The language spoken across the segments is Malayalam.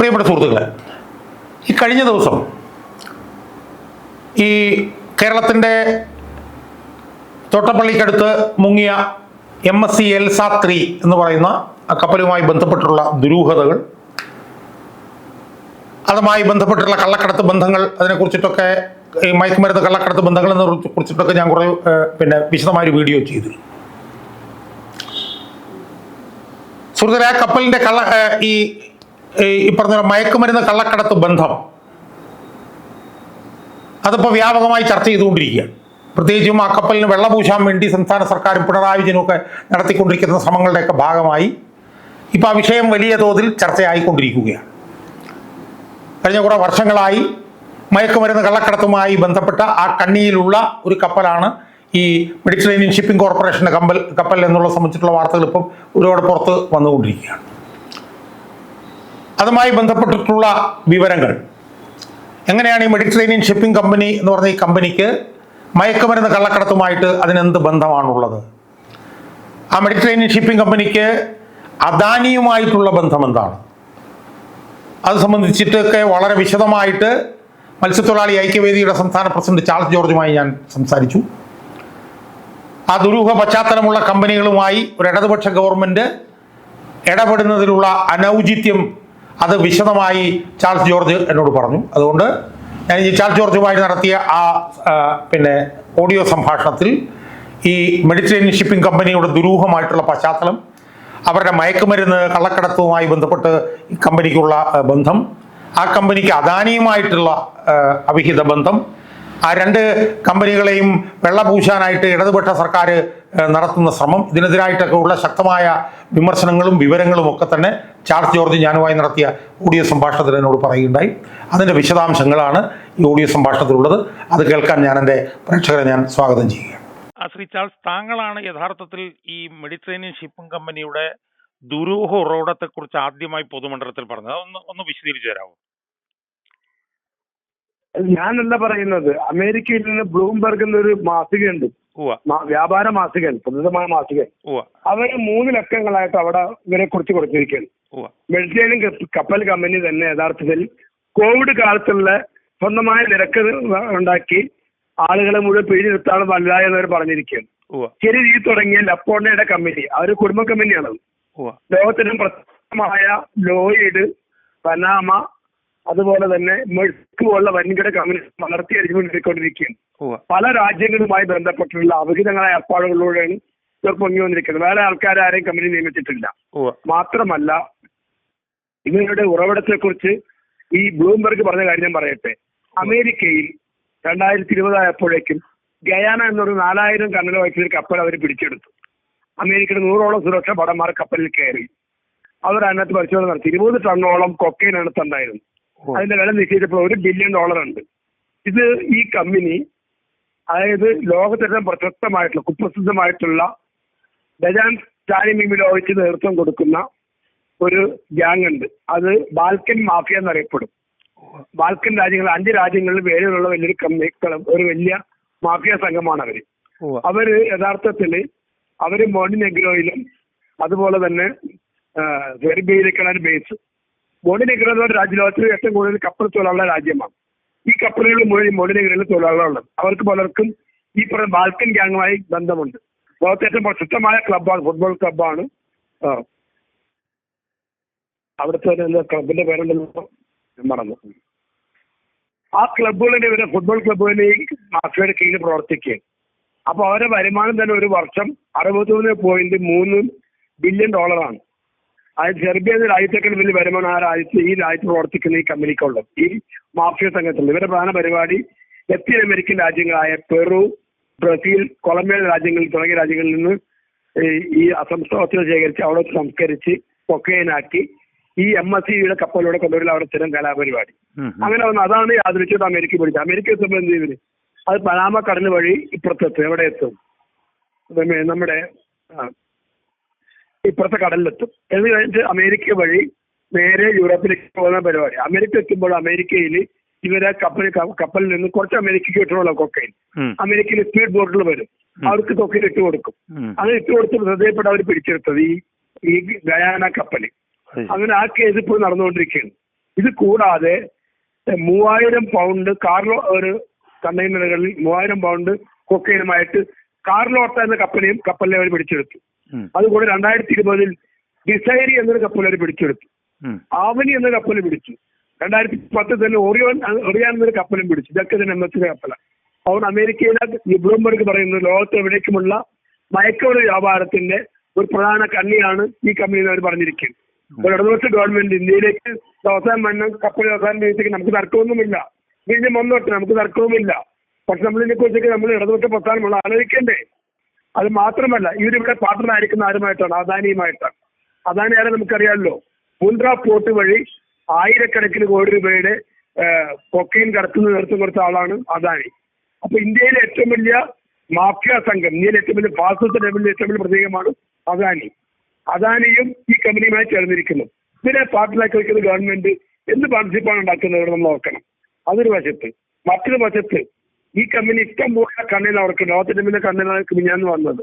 പ്രിയപ്പെട്ട സുഹൃത്തുക്കളെ ഈ കഴിഞ്ഞ ദിവസം ഈ കേരളത്തിന്റെ തോട്ടപ്പള്ളിക്കടുത്ത് മുങ്ങിയ M S C L three എന്ന് പറയുന്ന കപ്പലുമായി ബന്ധപ്പെട്ടുള്ള ദുരൂഹതകൾ അതുമായി ബന്ധപ്പെട്ടുള്ള കള്ളക്കടത്ത് ബന്ധങ്ങൾ അതിനെക്കുറിച്ചിട്ടൊക്കെ ഈ മയക്കുമരുന്ന് കള്ളക്കടത്ത് ബന്ധങ്ങൾ എന്നെ കുറിച്ചിട്ടൊക്കെ ഞാൻ കുറേ പിന്നെ വിശദമായ ഒരു വീഡിയോ ചെയ്തു. സുഹൃത്തുക്കളെ ആ കപ്പലിന്റെ കള്ള ഈ ഈ പറഞ്ഞ മയക്കുമരുന്ന് കള്ളക്കടത്ത് ബന്ധം. അതിപ്പോൾ വ്യാപകമായി ചർച്ച ചെയ്തുകൊണ്ടിരിക്കുകയാണ്. പ്രത്യേകിച്ചും ആ കപ്പലിന് വെള്ളപൂശാൻ വേണ്ടി സംസ്ഥാന സർക്കാരും പിണറായി വിജയനും ഒക്കെ നടത്തിക്കൊണ്ടിരിക്കുന്ന ശ്രമങ്ങളുടെയൊക്കെ ഭാഗമായി ഇപ്പോൾ ആ വിഷയം വലിയ തോതിൽ ചർച്ചയായിക്കൊണ്ടിരിക്കുകയാണ്. കഴിഞ്ഞ കുറേ വർഷങ്ങളായി മയക്കുമരുന്ന് കള്ളക്കടത്തുമായി ബന്ധപ്പെട്ട ആ കണ്ണിയിലുള്ള ഒരു കപ്പലാണ് ഈ മെഡിറ്ററേനിയൻ ഷിപ്പിംഗ് കോർപ്പറേഷന്റെ കമ്പൽ കപ്പൽ എന്നുള്ള സംബന്ധിച്ചിട്ടുള്ള വാർത്തകൾ ഇപ്പം ഒരുപാട് പുറത്ത് വന്നുകൊണ്ടിരിക്കുകയാണ്. അതുമായി ബന്ധപ്പെട്ടിട്ടുള്ള വിവരങ്ങൾ. എങ്ങനെയാണ് ഈ മെഡിറ്ററേനിയൻ ഷിപ്പിംഗ് കമ്പനി എന്ന് പറഞ്ഞ ഈ കമ്പനിക്ക് മയക്കുമരുന്ന് കള്ളക്കടത്തുമായിട്ട് അതിനെന്ത് ബന്ധമാണുള്ളത്? ആ മെഡിറ്ററേനിയൻ ഷിപ്പിംഗ് കമ്പനിക്ക് അദാനിയുമായിട്ടുള്ള ബന്ധം എന്താണ് അത് സംബന്ധിച്ചിട്ടൊക്കെ വളരെ വിശദമായിട്ട് മത്സ്യത്തൊഴിലാളി ഐക്യവേദിയുടെ സംസ്ഥാന പ്രസിഡന്റ് ചാൾസ് ജോർജുമായി ഞാൻ സംസാരിച്ചു. ആ ദുരൂഹ പശ്ചാത്തലമുള്ള കമ്പനികളുമായി ഒരു ഇടതുപക്ഷ ഗവൺമെന്റ് ഇടപെടുന്നതിലുള്ള അനൗചിത്യം അത് വിശദമായി ചാൾസ് ജോർജ് എന്നോട് പറഞ്ഞു. അതുകൊണ്ട് ഞാൻ ഈ ചാൾസ് ജോർജുമായി നടത്തിയ ആ പിന്നെ ഓഡിയോ സംഭാഷണത്തിൽ ഈ മെഡിറ്ററേനിയൻ ഷിപ്പിംഗ് കമ്പനിയുടെ ദുരൂഹമായിട്ടുള്ള പശ്ചാത്തലം അവരുടെ മയക്കുമരുന്ന് കള്ളക്കടത്തുമായി ബന്ധപ്പെട്ട് ഈ കമ്പനിക്കുള്ള ബന്ധം ആ കമ്പനിക്ക് അദാനിയുമായിട്ടുള്ള അവിഹിത ബന്ധം ആ രണ്ട് കമ്പനികളെയും വെള്ളപൂശാനായിട്ട് ഇടതുപക്ഷ സർക്കാർ നടത്തുന്ന ശ്രമം. ഇതിനെതിരായിട്ടൊക്കെ ഉള്ള ശക്തമായ വിമർശനങ്ങളും വിവരങ്ങളും ഒക്കെ തന്നെ ചാൾസ് ജോർജ് ഞാനുമായി നടത്തിയ ഓഡിയോ സംഭാഷണത്തിൽ എന്നോട് പറയുകയുണ്ടായി. അതിന്റെ വിശദാംശങ്ങളാണ് ഈ ഓഡിയോ സംഭാഷണത്തിലുള്ളത്. അത് കേൾക്കാൻ ഞാൻ എന്റെ പ്രേക്ഷകരെ ഞാൻ സ്വാഗതം ചെയ്യുകയാണ്. ശ്രീ ചാൾസ് താങ്കളാണ് യഥാർത്ഥത്തിൽ ഈ മെഡിറ്ററേനിയൻ ഷിപ്പിംഗ് കമ്പനിയുടെ ദുരൂഹ ഉറവിടത്തെക്കുറിച്ച് ആദ്യമായി പൊതുമണ്ഡലത്തിൽ പറഞ്ഞത്. ഒന്ന് ഒന്ന് വിശദീകരിച്ചു തരാമോ? ഞാനല്ല പറയുന്നത്. അമേരിക്കയിൽ നിന്ന് ബ്ലൂംബർഗ് എന്നൊരു മാസികയുണ്ട്. വ്യാപാര മാസിക പ്രസിദ്ധമായ മാസിക. അവർ മൂന്ന് ലക്കങ്ങളായിട്ട് അവിടെ ഇവരെ കുറിച്ച് കൊടുത്തിരിക്കുകയാണ്. ഉവ്വ. കപ്പൽ കമ്പനി തന്നെ യഥാർത്ഥത്തിൽ കോവിഡ് കാലത്തുള്ള സ്വന്തമായ നിരക്ക് ഉണ്ടാക്കി ആളുകളെ മുഴുവൻ പിടിനിർത്താൻ വലുതായി എന്നവർ പറഞ്ഞിരിക്കുകയാണ്. ശരി ചെറിയ രീതി തുടങ്ങിയ ലപ്പോണയുടെ കമ്പനി അവർ കുടുംബ കമ്പനിയാണ് ഉവ്വ. ലോകത്തിനും പ്രസിദ്ധമായ ലോയിഡ് പനാമ അതുപോലെ തന്നെ മെഴുക്ക് പോലുള്ള വൻകിട കമ്മ്യൂണിസ്റ്റ് വളർത്തി അടിച്ചുകൊണ്ടിരിക്കൊണ്ടിരിക്കുകയാണ് ഉവ്വ പല രാജ്യങ്ങളുമായി ബന്ധപ്പെട്ടിട്ടുള്ള അവിഹിതങ്ങളായ ഏർപ്പാടുകളിലൂടെയാണ് ഇവർ പൊങ്ങി വന്നിരിക്കുന്നത്. വേറെ ആൾക്കാരെ ആരെയും കമ്പനി നിയമിച്ചിട്ടില്ല. മാത്രമല്ല ഇവരുടെ ഉറവിടത്തെ കുറിച്ച് ഈ ബ്ലൂംബർഗ് പറഞ്ഞ കാര്യം ഞാൻ പറയട്ടെ. അമേരിക്കയിൽ രണ്ടായിരത്തി ഇരുപതായപ്പോഴേക്കും ഗയാന എന്നൊരു നാലായിരം കണ്ണന വയസ്സിൽ കപ്പൽ അവർ പിടിച്ചെടുത്തു. അമേരിക്കയുടെ നൂറോളം സുരക്ഷാ ഭടന്മാർ കപ്പലിൽ കയറി. അവർ അതിനകത്ത് പരിശോധന നടത്തി. ഇരുപത് ടണ്ണോളം കൊക്കൈൻ അടുത്തുണ്ടായിരുന്നു ഉവ്വ അതിന്റെ വില നിശ്ചയിച്ചപ്പോൾ ഒരു ബില്യൺ ഡോളർ ഉണ്ട്. ഇത് ഈ കമ്പനി അതായത് ലോകത്തിലെ പ്രശസ്തമായിട്ടുള്ള കുപ്രസിദ്ധമായിട്ടുള്ള ബജാൻ സ്റ്റാലിമിമിലോവിച്ച് നേതൃത്വം കൊടുക്കുന്ന ഒരു ഗ്യാങ് ഉണ്ട്. അത് ബാൽക്കൻ മാഫിയ എന്നറിയപ്പെടും. ബാൽക്കൻ രാജ്യങ്ങൾ അഞ്ച് രാജ്യങ്ങളിൽ വേരിലുള്ള വലിയൊരു കമ്പനി ഒരു വലിയ മാഫിയ സംഘമാണ് അവർ. അവർ യഥാർത്ഥത്തിൽ അവർ മോണ്ടിനെഗ്രോയിലും അതുപോലെ തന്നെ സെർബിയയിലേക്കാണ് ബേസ് മോണ്ടിനെഗ്രോ എന്ന് പറഞ്ഞ രാജ്യ ലോകത്തിൽ ഏറ്റവും കൂടുതൽ കപ്പൽ തൊഴിലാളികളുടെ രാജ്യമാണ്. ഈ കപ്പലുകൾ മുഴുവൻ മോണ്ടിനെഗ്രോയിൽ തൊഴിലാളികളുണ്ട് അവർക്ക് പലർക്കും ഈ പറഞ്ഞ ബാൽക്കൻ ഗ്യാങ്ങുമായി ബന്ധമുണ്ട്. ലോകത്തെ ഏറ്റവും പ്രശസ്തമായ ക്ലബ്ബാണ് ഫുട്ബോൾ ക്ലബ്ബാണ്. ആ. അവിടുത്തെ ക്ലബിന്റെ പേരുണ്ടല്ലോ. മറന്നു. ആ ക്ലബ്ബുകളിന്റെ ഇവരെ ഫുട്ബോൾ ക്ലബുകളിൽ ഈ മാഫിയയുടെ കീഴിൽ പ്രവർത്തിക്കുകയാണ് അപ്പൊ അവരുടെ വരുമാനം തന്നെ ഒരു വർഷം അറുപത്തിമൂന്ന് പോയിന്റ് മൂന്ന് ബില്യൺ ഡോളറാണ്. അതായത് സെർബിയ എന്ന രാജ്യത്തേക്കാൾ വലിയ വരുമാനം ആ രാജ്യത്ത് ഈ രാജ്യത്ത് പ്രവർത്തിക്കുന്ന ഈ കമ്പനിക്കുള്ളത്. ഈ മാഫിയ സംഘത്തിൽ ഇവരുടെ പ്രധാന പരിപാടി ലത്തീൻ അമേരിക്കൻ രാജ്യങ്ങളായ പെറു ബ്രസീൽ കൊളംബിയ രാജ്യങ്ങളിൽ തുടങ്ങിയ രാജ്യങ്ങളിൽ നിന്ന് ഈ- അസംസ്കൃത ശേഖരിച്ച് അവിടെ സംസ്കരിച്ച് കൊക്കൈനാക്കി ഈ എം എസ് സിയുടെ കപ്പലിലൂടെ കൊണ്ടുവരില്ല അവിടെ സ്ഥിരം കലാപരിപാടി. അങ്ങനെ വന്നു അതാണ് യാദൃശ്യത അമേരിക്ക പിടിച്ചത്. അമേരിക്ക എത്തുമ്പോൾ എന്ത് ചെയ്തിന് അത് പനാമ കടൽ വഴി ഇപ്പുറത്തെത്തും എവിടെ എത്തും നമ്മ- നമ്മുടെ ഇപ്പുറത്തെ കടലിലെത്തും. എന്ന് കഴിഞ്ഞിട്ട് അമേരിക്ക വഴി നേരെ യൂറോപ്പിലേക്ക് പോകുന്ന പരിപാടി. അമേരിക്ക എത്തുമ്പോൾ അമേരിക്കയിൽ ഇവരെ കപ്പൽ കപ്പലിൽ നിന്ന് കുറച്ച് അമേരിക്കയ്ക്ക് ഇട്ടുള്ള കൊക്കൈൻ അമേരിക്കയിലെ അമേരിക്കയിൽ സ്പീഡ് ബോട്ടിൽ വരും. അവർക്ക് കൊക്കൈൻ ഇട്ട് കൊടുക്കും. അങ്ങനെ ഇട്ട് കൊടുത്ത് ശ്രദ്ധയപ്പെട്ട് അവർ പിടിച്ചെടുത്തത് ഈ ഈ ഗയാന കപ്പൽ. അങ്ങനെ ആ കേസ് ഇപ്പോൾ നടന്നുകൊണ്ടിരിക്കുകയാണ്. ഇത് കൂടാതെ മൂവായിരം പൗണ്ട് കാർലോ ഒരു കണ്ടെയ്നറുകളിൽ മൂവായിരം പൗണ്ട് കൊക്കൈനുമായിട്ട് കാർലോട്ട എന്ന കപ്പലിയും കപ്പലിനെ അവർ പിടിച്ചെടുത്തു. അതുകൂടെ രണ്ടായിരത്തി ഇരുപതിൽ ഡിസൈരി എന്നൊരു കപ്പൽ അവർ പിടിച്ചെടുത്തു. ആവനി എന്ന കപ്പൽ പിടിച്ചു. രണ്ടായിരത്തി പത്തിൽ തന്നെ ഓറിയോൺ ഒറിയാൻ എന്നൊരു കപ്പലും പിടിച്ചു. ഇതൊക്കെ തന്നെ എം എസ് കപ്പലാണ്. അതുകൊണ്ട് അമേരിക്കയിലെ ബ്ലൂംബർഗ് പറയുന്നത് ലോകത്ത് എവിടേക്കുമുള്ള മയക്കുമരുന്ന് വ്യാപാരത്തിന്റെ ഒരു പ്രധാന കണ്ണിയാണ് ഈ കമ്പനി അവർ പറഞ്ഞിരിക്കുന്നത്. ഒരു ഇടതുപക്ഷ ഗവൺമെന്റ് ഇന്ത്യയിലേക്ക് അവസാനം വന്ന കപ്പൽ അവസാനം ദിവസത്തേക്ക് നമുക്ക് തർക്കമൊന്നുമില്ല. ഇതിന് മുന്നോട്ട് നമുക്ക് തർക്കവുമില്ല. പക്ഷെ നമ്മൾ ഇതിനെ കുറിച്ചൊക്കെ നമ്മൾ ഇടതുപക്ഷ പ്രസ്ഥാനമുള്ള ആലോചിക്കണ്ടേ? അത് മാത്രമല്ല ഇവരിവിടെ പാർട്ണർ ആയിരിക്കുന്ന ആരുമായിട്ടാണ്? അദാനിയുമായിട്ടാണ്. അദാനി ആരെ നമുക്കറിയാമല്ലോ. മുന്ദ്ര പോർട്ട് വഴി ആയിരക്കണക്കിന് കോടി രൂപയുടെ കൊക്കൈൻ കടത്തുന്ന നിർത്തി കൊടുത്ത ആളാണ് അദാനി. അപ്പൊ ഇന്ത്യയിലെ ഏറ്റവും വലിയ മാഫിയ സംഘം ഇന്ത്യയിലെ ഏറ്റവും വലിയ ഫാസിസ്റ്റ് ലെവലിലെ ഏറ്റവും വലിയ പ്രതീകമാണ് അദാനി. അദാനിയും ഈ കമ്പനിയുമായി ചേർന്നിരിക്കുന്നു. ഇതിനെ പാർട്ടിലാക്കി വയ്ക്കുന്ന ഗവൺമെന്റ് എന്ത് പാർട്ടിസിപ്പാണ് ഉണ്ടാക്കുന്നത് നമ്മൾ നോക്കണം. അതൊരു വശത്ത്. മറ്റൊരു വശത്ത് ഈ കമ്പനി ഇഷ്ടം പോലെ കണ്ണിൽ അവർക്ക് ലോകത്തിന്റെ പിന്നെ കണ്ണിലാണ് മിഞ്ഞാന്ന് വന്നത്.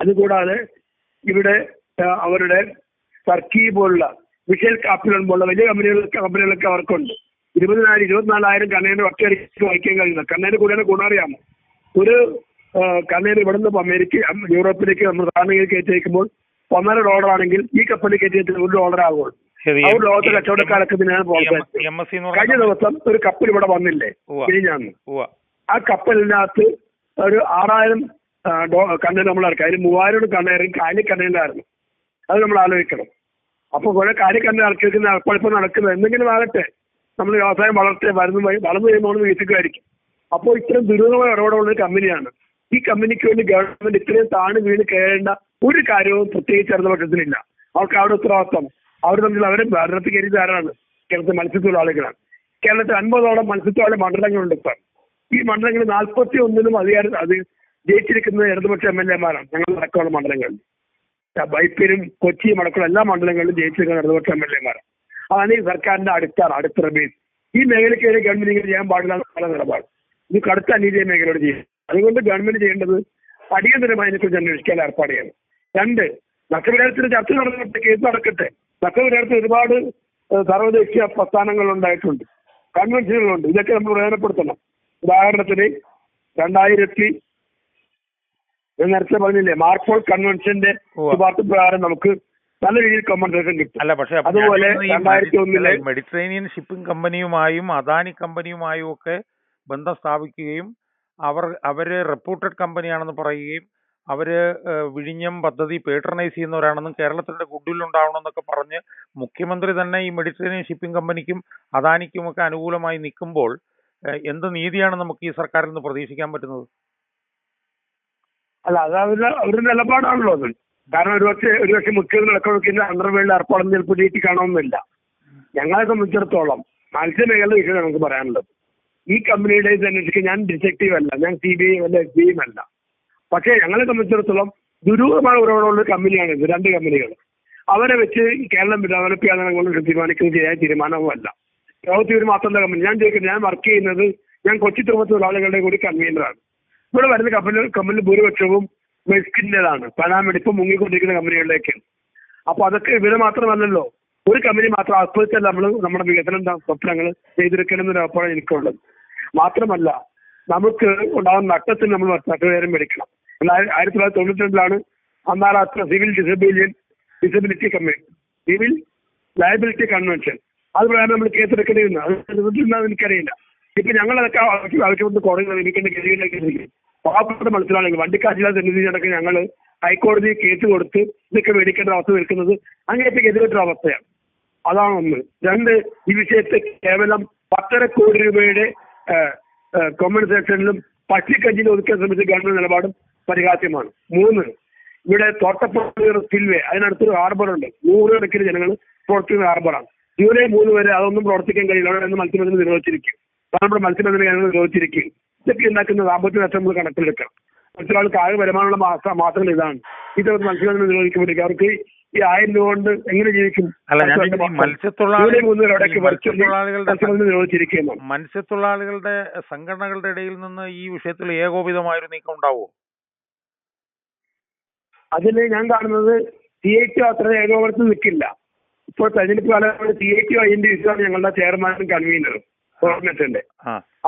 അതുകൂടാതെ ഇവിടെ അവരുടെ ടർക്കി പോലുള്ള വിഷയ കാപ്പികൾ പോലുള്ള വലിയ കമ്പനികൾ കമ്പനികളൊക്കെ അവർക്കുണ്ട്. ഇരുപതിനായിരം ഇരുപത്തിനാലായിരം കണ്ണേര് ഒറ്റയടിക്ക് വായിക്കാൻ കഴിയുന്നത് കണ്ണേനെ കൂടെ ഗുണറിയാമോ ഒരു കണ്ണേർ ഇവിടെ നിന്ന് അമേരിക്ക യൂറോപ്പിലേക്ക് നമ്മൾ സാധനങ്ങൾ കയറ്റി വയ്ക്കുമ്പോൾ ഒന്നര ഡോളർ ആണെങ്കിൽ ഈ കപ്പലിൽ കയറ്റി ഒരു ഡോളർ ആകുള്ളൂ അവർ ലോകത്തെ കച്ചവടക്കാരൊക്കെ ഇതിനാണ് പ്രോത്സാഹിച്ചത് കഴിഞ്ഞ ദിവസം ഒരു കപ്പൽ ഇവിടെ വന്നില്ലേ? ഉവ്വ. ആ കപ്പലിനകത്ത് ഒരു ആറായിരം കണ്ണീർ നമ്മൾ ഇറക്കി. അതിന് മൂവായിരം കണ്ണേറും കാലി കണ്ണീരായിരുന്നു അത് നമ്മൾ ആലോചിക്കണം. അപ്പൊ കുറെ കാലി കണ്ണീർ ഇറക്കി വെക്കുന്ന കുഴപ്പം നടക്കുന്നത്. എന്തെങ്കിലും ആകട്ടെ നമ്മൾ വ്യവസായം വളർത്തി വരുന്ന വളർന്നു കഴിയുമ്പോൾ വീട്ടിലായിരിക്കും അപ്പോൾ ഇത്രയും ദുരിതമായ ഇടപെടുള്ള കമ്പനിയാണ്. ഈ കമ്പനിക്ക് വേണ്ടി ഗവൺമെന്റ് ഇത്രയും താണു വീണ് കയറേണ്ട ഒരു കാര്യവും പ്രത്യേകിച്ച് ഇടതുപക്ഷത്തിനില്ല അവർക്ക് അവിടെ ഉത്തരവാദിത്വം. അവർ തമ്മിൽ അവരെ ഭരണത്തിൽ കയറി ആരാണ്? കേരളത്തിൽ മത്സ്യത്തൊഴിലാളികളാണ്. കേരളത്തിൽ അൻപതോളം മത്സ്യത്തൊഴിലാളി മണ്ഡലങ്ങളുണ്ട് ഇപ്പം. ഈ മണ്ഡലങ്ങളിൽ നാൽപ്പത്തി ഒന്നിനും അധികാരം അത് ജയിച്ചിരിക്കുന്നത് ഇടതുപക്ഷ എം എൽ എമാരാണ്. ഞങ്ങൾ അടക്കമുള്ള മണ്ഡലങ്ങളിൽ. വൈപ്പിനും കൊച്ചിയും അടക്കമുള്ള എല്ലാ മണ്ഡലങ്ങളിലും ജയിച്ചിരിക്കുന്ന ഇടതുപക്ഷ എം എൽ എമാരാണ്. അതാണ് ഈ സർക്കാരിന്റെ അടുത്ത അടിത്തറ ബേസ്. ഈ മേഖലയ്ക്ക് വരെ ഗവൺമെന്റ് ഇങ്ങനെ ചെയ്യാൻ പാടില്ല പല നിലപാട്. ഇത് കടുത്ത അനീതിയ മേഖലയോട് ചെയ്യും അതുകൊണ്ട് ഗവൺമെന്റ് ചെയ്യേണ്ടത് അടിയന്തരമായി ഇതിനെക്കുറിച്ച് അന്വേഷിക്കാൻ ഏർപ്പാട് ചെയ്യണം രണ്ട് നഷ്ടപരിഹാരത്തിന് ചർച്ച നടന്നിട്ട് കേസ് നടക്കട്ടെ. നഷ്ടപരിഹാരത്തിന് ഒരുപാട് സർവദേശീയ പ്രസ്ഥാനങ്ങൾ ഉണ്ടായിട്ടുണ്ട്. കൺവെൻഷനുകളുണ്ട്. ഇതൊക്കെ നമ്മൾ പ്രയോജനപ്പെടുത്തണം. ഉദാഹരണത്തിന് രണ്ടായിരത്തി നേരത്തെ പറഞ്ഞില്ലേ മാർക്കോൾ കൺവെൻഷന്റെ. ശുപാർശ പ്രകാരം നമുക്ക് നല്ല രീതിയിൽ കോമ്പൻസേഷൻ കിട്ടും അല്ല പക്ഷെ അതുപോലെ രണ്ടായിരത്തി ഒന്നിലെ മെഡിറ്ററേനിയൻ ഷിപ്പിംഗ് കമ്പനിയുമായും അദാനി കമ്പനിയുമായും ഒക്കെ ബന്ധം സ്ഥാപിക്കുകയും അവർ അവർ റിപ്പോർട്ടഡ് കമ്പനിയാണെന്ന് പറയുകയും അവർ വിഴിഞ്ഞം പദ്ധതി പേട്രണൈസ് ചെയ്യുന്നവരാണെന്നും കേരളത്തിന്റെ ഗുഡ്വിൽ ഉണ്ടാവണമെന്നൊക്കെ പറഞ്ഞ് മുഖ്യമന്ത്രി തന്നെ ഈ മെഡിറ്ററേനിയൻ ഷിപ്പിംഗ് കമ്പനിക്കും അദാനിക്കും ഒക്കെ അനുകൂലമായി നിൽക്കുമ്പോൾ എന്ത് നീതിയാണ് നമുക്ക് ഈ സർക്കാരിൽ നിന്ന് പ്രതീക്ഷിക്കാൻ പറ്റുന്നത്? അല്ല അത് അവരുടെ അവരുടെ നിലപാടാണല്ലോ അത്. കാരണം ഒരുപക്ഷെ ഒരുപക്ഷെ മുഖ്യമന്ത്രി ഇടക്കൊടുക്കുന്ന അണ്ടർവേൾഡ് ഏർപ്പാടൊന്നും ചിലപ്പോൾ ഡേറ്റ് കാണണമെന്നില്ല. ഞങ്ങളെ സംബന്ധിച്ചിടത്തോളം മത്സ്യമേഖല വിഷയം നമുക്ക് പറയാനുള്ളത്. ഈ കമ്പനിയുടെ ഇത് അന്വേഷിക്കാൻ ഞാൻ ഡിറ്റക്റ്റീവ് അല്ല ഞാൻ സി ബി ഐ അല്ല എസ് ബി അല്ല. പക്ഷേ ഞങ്ങളെ സംബന്ധിച്ചിടത്തോളം ദുരൂഹമായ ഉറവിടമുള്ള കമ്പനിയാണ് ഇത് രണ്ട് കമ്പനികൾ അവരെ വെച്ച് കേരളം ഞങ്ങൾ തീരുമാനിക്കുന്നത് ശരിയായ തീരുമാനവുമല്ല. ലോകത്തിൽ ഒരു മാത്രമല്ല കമ്പനി ഞാൻ ചോദിക്കുന്നത് ഞാൻ വർക്ക് ചെയ്യുന്നത് ഞാൻ കൊച്ചി തുറമുഖ തൊഴിലാളികളുടെ കൂടി കൺവീനറാണ് ഇവിടെ വരുന്ന കമ്പനി കമ്പനി ഭൂരിപക്ഷവും മെസ്കിന്റെതാണ് പനാമെടുപ്പ് മുങ്ങിക്കൊണ്ടിരിക്കുന്ന കമ്പനികളിലേക്ക് അപ്പൊ അതൊക്കെ ഇവർ മാത്രമല്ലല്ലോ. ഒരു കമ്പനി മാത്രം ആസ്വദിച്ചല്ല നമ്മൾ നമ്മുടെ വികസനം സ്വപ്നങ്ങൾ ചെയ്തെടുക്കണം എന്നൊരു അഭിപ്രായം എനിക്കുള്ളത്. മാത്രമല്ല നമുക്ക് ഉണ്ടാകുന്ന നട്ടത്തിൽ നമ്മൾ നട്ടുപേരം മേടിക്കണം ആയിരത്തി തൊള്ളായിരത്തി തൊണ്ണൂറ്റി രണ്ടിലാണ് അന്താരാഷ്ട്ര civil ഡിസബിലിയൻ disability commission civil liability convention അത് പ്രകാരം നമ്മൾ കേസെടുക്കേണ്ടിരുന്നു അത് എടുത്തിട്ടുണ്ടോ എനിക്കറിയില്ല. ഇപ്പൊ ആവശ്യം ആവശ്യപ്പെട്ട് കോടതി സമീപിക്കേണ്ട ഗതിയിലേക്ക് പാവപ്പെട്ട മനസ്സിലാണെങ്കിൽ വണ്ടിക്കാശില്ലാതെ സന്നിധി അടക്കം ഞങ്ങൾ ഹൈക്കോടതി കേസ് കൊടുത്ത് ഇതൊക്കെ മേടിക്കേണ്ട അവസ്ഥ നിൽക്കുന്നത് അങ്ങനെയൊക്കെ എതിരൊരു അവസ്ഥയാണ്. അതാണ് ഒന്ന്. രണ്ട് ഈ വിഷയത്തെ കേവലം പത്തര കോടി രൂപയുടെ കോമ്പൻസേഷനിലും പട്ടിക്കഞ്ചിൽ ഒതുക്കാൻ ശ്രമിച്ച ഗവൺമെന്റ് നിലപാടും പരിഹാസ്യമാണ്. മൂന്ന് ഇവിടെ തോട്ടപ്പുറത്ത് സ്പിൽവേ അതിനടുത്തൊരു ഹാർബറുണ്ട് നൂറുകണക്കിന് ജനങ്ങൾ പ്രവർത്തിക്കുന്ന ഹാർബറാണ് ജൂലൈ മൂന്ന് വരെ അതൊന്നും പ്രവർത്തിക്കാൻ കഴിയില്ല. അവിടെ നിന്ന് മത്സ്യബന്ധനം നിരോധിച്ചിരിക്കും കാരണം നമ്മുടെ മത്സ്യബന്ധന കേന്ദ്രങ്ങൾ നിരോധിച്ചിരിക്കും ഇതൊക്കെ ഉണ്ടാക്കുന്ന സാമ്പത്തിക നഷ്ടം നമ്മൾ കണക്കിലെടുക്കണം. മറ്റൊരാൾക്ക് ആകെ വരുമാനമുള്ള മാസ മാസങ്ങൾ ഇതാണ്. ഇത് മത്സ്യബന്ധനം നിരോധിക്കുമ്പോഴേക്കും അവർക്ക് ഈ ആയിരം രൂപ കൊണ്ട് എങ്ങനെ ജീവിക്കും? മത്സ്യത്തൊഴിലാളികളുടെ സംഘടനകളുടെ ഇടയിൽ നിന്ന് ഈ വിഷയത്തിൽ ഏകോപിതമായൊരു നീക്കം ഉണ്ടാവുമോ? അതിൽ ഞാൻ കാണുന്നത് സി ഐ ടി അത്ര ഏകോപനത്തിൽ നിൽക്കില്ല. ഇപ്പോൾ തെരഞ്ഞെടുപ്പ് കാലത്ത് സി ഐ ടി ഐന്റെ ഇതാണ് ഞങ്ങളുടെ ചെയർമാനും കൺവീനറും കോർഡിനേറ്ററിന്റെ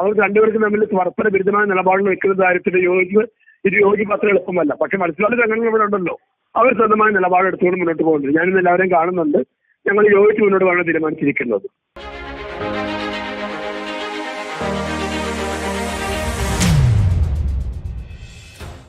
അവർ രണ്ടുപേർക്കും തമ്മിൽ പരസ്പര വിരുദ്ധമായ നിലപാടുകൾ വെക്കുന്ന കാര്യത്തിൽ യോജിപ്പ് ഇത് യോജിപ്പ് അത്ര എളുപ്പമല്ല. പക്ഷെ മത്സ്യത്തൊഴിലാളി സംഘടനകൾ ഇവിടെ ഉണ്ടല്ലോ. അവർ സ്വന്തമായ നിലപാടെടുത്തുകൊണ്ട് മുന്നോട്ട് പോകുന്നുണ്ട്. ഞാനിന്ന് എല്ലാവരെയും കാണുന്നുണ്ട്. ഞങ്ങൾ യോജിച്ച് മുന്നോട്ട് പോകാൻ തീരുമാനിച്ചിരിക്കുന്നത്.